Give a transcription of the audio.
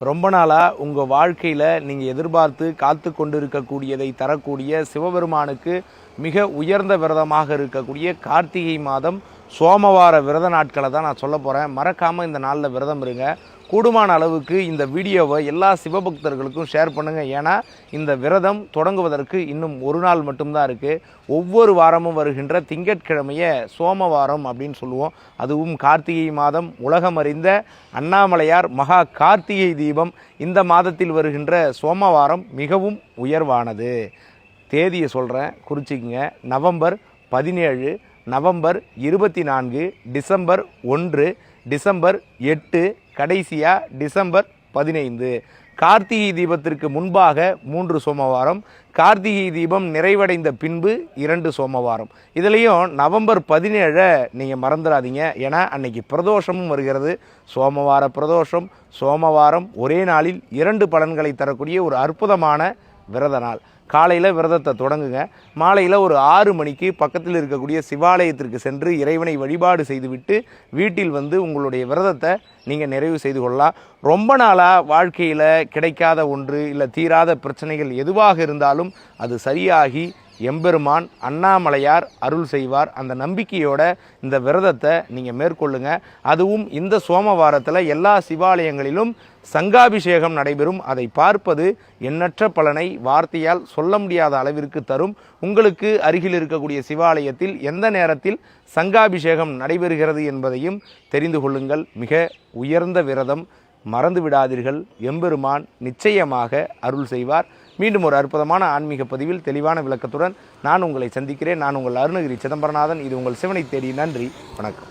ரொம்ப நாளாக உங்கள் வாழ்க்கையில் நீங்கள் எதிர்பார்த்து காத்து கொண்டு இருக்கக்கூடியதை தரக்கூடிய சிவபெருமானுக்கு மிக உயர்ந்த விரதமாக இருக்கக்கூடிய கார்த்திகை மாதம் சோமவார விரத நாட்களை தான் நான் சொல்ல போகிறேன் மறக்காமல் இந்த நாளில் விரதம் இருங்க. கூடுமான அளவுக்கு இந்த வீடியோவை எல்லா சிவபக்தர்களுக்கும் ஷேர் பண்ணுங்கள் ஏன்னா இந்த விரதம் தொடங்குவதற்கு இன்னும் ஒரு நாள் மட்டும்தான் இருக்குது ஒவ்வொரு வாரமும் வருகின்ற திங்கட்கிழமையை சோமவாரம் அப்படின்னு சொல்லுவோம். அதுவும் கார்த்திகை மாதம். உலகம் அறிந்த அண்ணாமலையார் மகா கார்த்திகை தீபம் இந்த மாதத்தில் வருகின்ற சோமவாரம் மிகவும் உயர்வானது. தேதியை சொல்கிறேன் குறிச்சிக்கங்க. நவம்பர் பதினேழு நவம்பர் இருபத்தி நான்கு டிசம்பர் ஒன்று டிசம்பர் எட்டு கடைசியாக டிசம்பர் பதினைந்து. கார்த்திகை தீபத்திற்கு முன்பாக மூன்று சோமவாரம் கார்த்திகை தீபம் நிறைவடைந்த பின்பு இரண்டு சோமவாரம். இதுலேயும் நவம்பர் பதினேழை நீங்கள் மறந்துடாதீங்க. ஏன்னா அன்னைக்கு பிரதோஷமும் வருகிறது. சோமவார பிரதோஷம் சோமவாரம் ஒரே நாளில் இரண்டு பலன்களை தரக்கூடிய ஒரு அற்புதமான விரத நாள் காலையில் விரதத்தை தொடங்குங்க. மாலையில் ஒரு ஆறு மணிக்கு பக்கத்தில் இருக்கக்கூடிய சிவாலயத்திற்கு சென்று இறைவனை வழிபாடு செய்துவிட்டு வீட்டில் வந்து உங்களுடைய விரதத்தை நீங்கள் நிறைவு செய்து கொள்ளலாம். ரொம்ப நாளாக வாழ்க்கையில் கிடைக்காத ஒன்று இல்லை தீராத பிரச்சனைகள் எதுவாக இருந்தாலும் அது சரியாகி எம்பெருமான் அண்ணாமலையார் அருள் செய்வார். அந்த நம்பிக்கையோட இந்த விரதத்தை நீங்கள் மேற்கொள்ளுங்க. அதுவும் இந்த சோமவாரத்தில் எல்லா சிவாலயங்களிலும் சங்காபிஷேகம் நடைபெறும். அதை பார்ப்பது எண்ணற்ற பலனை வார்த்தையால் சொல்ல முடியாத அளவிற்கு தரும். உங்களுக்கு அருகில் இருக்கக்கூடிய சிவாலயத்தில் எந்த நேரத்தில் சங்காபிஷேகம் நடைபெறுகிறது என்பதையும் தெரிந்து கொள்ளுங்கள். மிக உயர்ந்த விரதம் மறந்து விடாதீர்கள். எம்பெருமான் நிச்சயமாக அருள் செய்வார். மீண்டும் ஒரு அற்புதமான ஆன்மீக பதிவில் தெளிவான விளக்கத்துடன் நான் உங்களை சந்திக்கிறேன். நான் உங்கள் அருணகிரி சிதம்பரநாதன். இது உங்கள் சிவனை தேடி நன்றி. வணக்கம்.